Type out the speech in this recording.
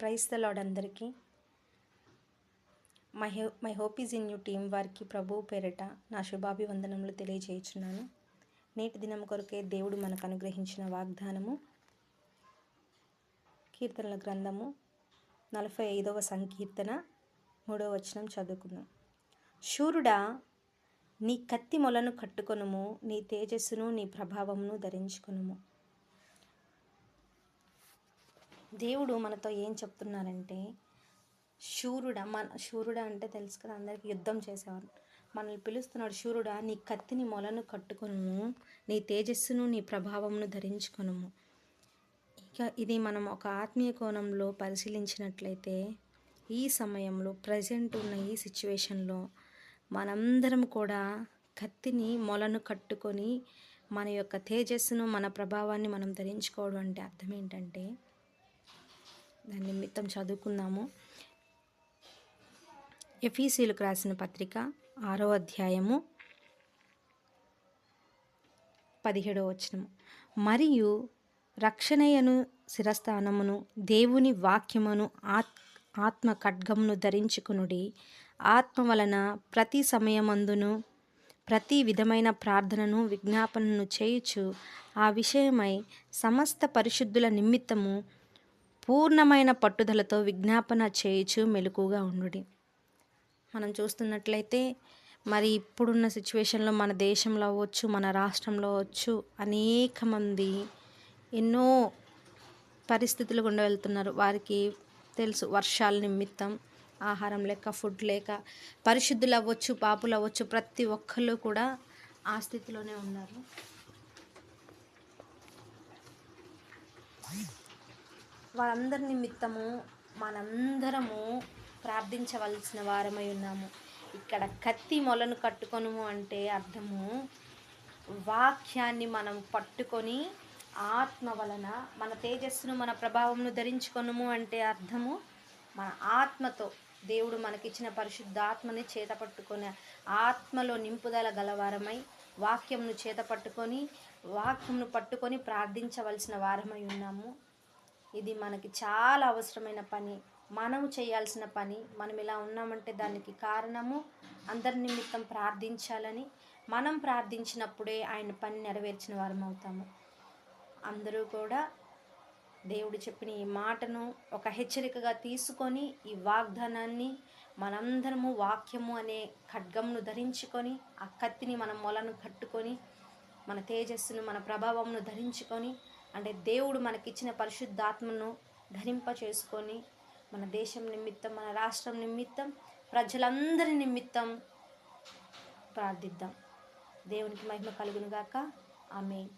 Price the Lord అందరికీ. My ho my hope is in you team వారికి ప్రభువు పేరిట నా శుభాభివందనములు తెలియజేయుచున్నాను. నేటి దినం కొరకే దేవుడు మనకు అనుగ్రహించిన వాగ్దానము. కీర్తనల గ్రంథము నలభై ఐదవ సంకీర్తన మూడవ వచనం చదువుకుందాం. శూరుడా నీ కత్తి మొలను కట్టుకొనుము నీ తేజస్సును నీ ప్రభావమును ధరించుకొనుము. దేవుడు మనతో ఏం చెప్తున్నారంటే శూరుడా మన శూరుడా అంటే తెలుసు కదా అందరికీ యుద్ధం చేసేవారు మనల్ని పిలుస్తున్నాడు శూరుడా నీ కత్తిని మొలను కట్టుకొనుము నీ తేజస్సును నీ ప్రభావమును ధరించుకొనుము. ఇక ఇది మనం ఒక ఆత్మీయ కోణంలో పరిశీలించినట్లయితే ఈ సమయంలో ప్రజెంట్ ఉన్న ఈ సిచ్యువేషన్లో మనందరం కూడా కత్తిని మొలను కట్టుకొని మన యొక్క తేజస్సును మన ప్రభావాన్ని మనం ధరించుకోవడం అంటే అర్థం ఏంటంటే దాని నిమిత్తం చదువుకుందాము. ఎఫీసీలకు రాసిన పత్రిక ఆరో అధ్యాయము పదిహేడవ వచనము. మరియు రక్షణయను శిరస్థానమును దేవుని వాక్యమును ఆత్ ఆత్మ ఖడ్గమును ధరించుకునుడి. ఆత్మ వలన ప్రతి సమయమందును ప్రతి విధమైన ప్రార్థనను విజ్ఞాపనను చేయుచు ఆ విషయమై సమస్త పరిశుద్ధుల నిమిత్తము పూర్ణమైన పట్టుదలతో విజ్ఞాపన చేయుచు మెలకుగా ఉండుడి. మనం చూస్తున్నట్లయితే మరి ఇప్పుడున్న సిచ్యువేషన్లో మన దేశంలో అవ్వచ్చు మన రాష్ట్రంలో అవ్వచ్చు అనేక మంది ఎన్నో పరిస్థితులు గుండా వెళ్తున్నారు వారికి తెలుసు వర్షాల నిమిత్తం ఆహారం లేక ఫుడ్ లేక పరిశుద్ధులు అవ్వచ్చు పాపులు అవ్వచ్చు ప్రతి ఒక్కళ్ళు కూడా ఆ స్థితిలోనే ఉన్నారు. వారందరి నిమిత్తము మనందరము ప్రార్థించవలసిన వారమై ఉన్నాము. ఇక్కడ కత్తి మొలను కట్టుకొనుము అంటే అర్థము వాక్యాన్ని మనం పట్టుకొని ఆత్మ వలన మన తేజస్సును మన ప్రభావంను ధరించుకొనుము అంటే అర్థము మన ఆత్మతో దేవుడు మనకిచ్చిన పరిశుద్ధాత్మని చేత పట్టుకొని ఆత్మలో నింపుదల గలవారమై వాక్యంను చేత పట్టుకొని వాక్యంను పట్టుకొని ప్రార్థించవలసిన వారమై ఉన్నాము. ఇది మనకి చాలా అవసరమైన పని. మనము చేయాల్సిన పని. మనం ఇలా ఉన్నామంటే దానికి కారణము అందరి నిమిత్తం ప్రార్థించాలని మనం ప్రార్థించినప్పుడే ఆయన పని నెరవేర్చిన వారం అవుతాము. అందరూ కూడా దేవుడు చెప్పిన ఈ మాటను ఒక హెచ్చరికగా తీసుకొని ఈ వాగ్దానాన్ని మనందరము వాక్యము అనే ఖడ్గంను ధరించుకొని ఆ కత్తిని మన మొలను కట్టుకొని మన తేజస్సును మన ప్రభావంను ధరించుకొని అంటే దేవుడు మనకిచ్చిన పరిశుద్ధాత్మను ధరింప చేసుకొని మన దేశం నిమిత్తం మన రాష్ట్రం నిమిత్తం ప్రజలందరి నిమిత్తం ప్రార్థిద్దాం. దేవునికి మహిమ కలుగునుగాక. ఆమె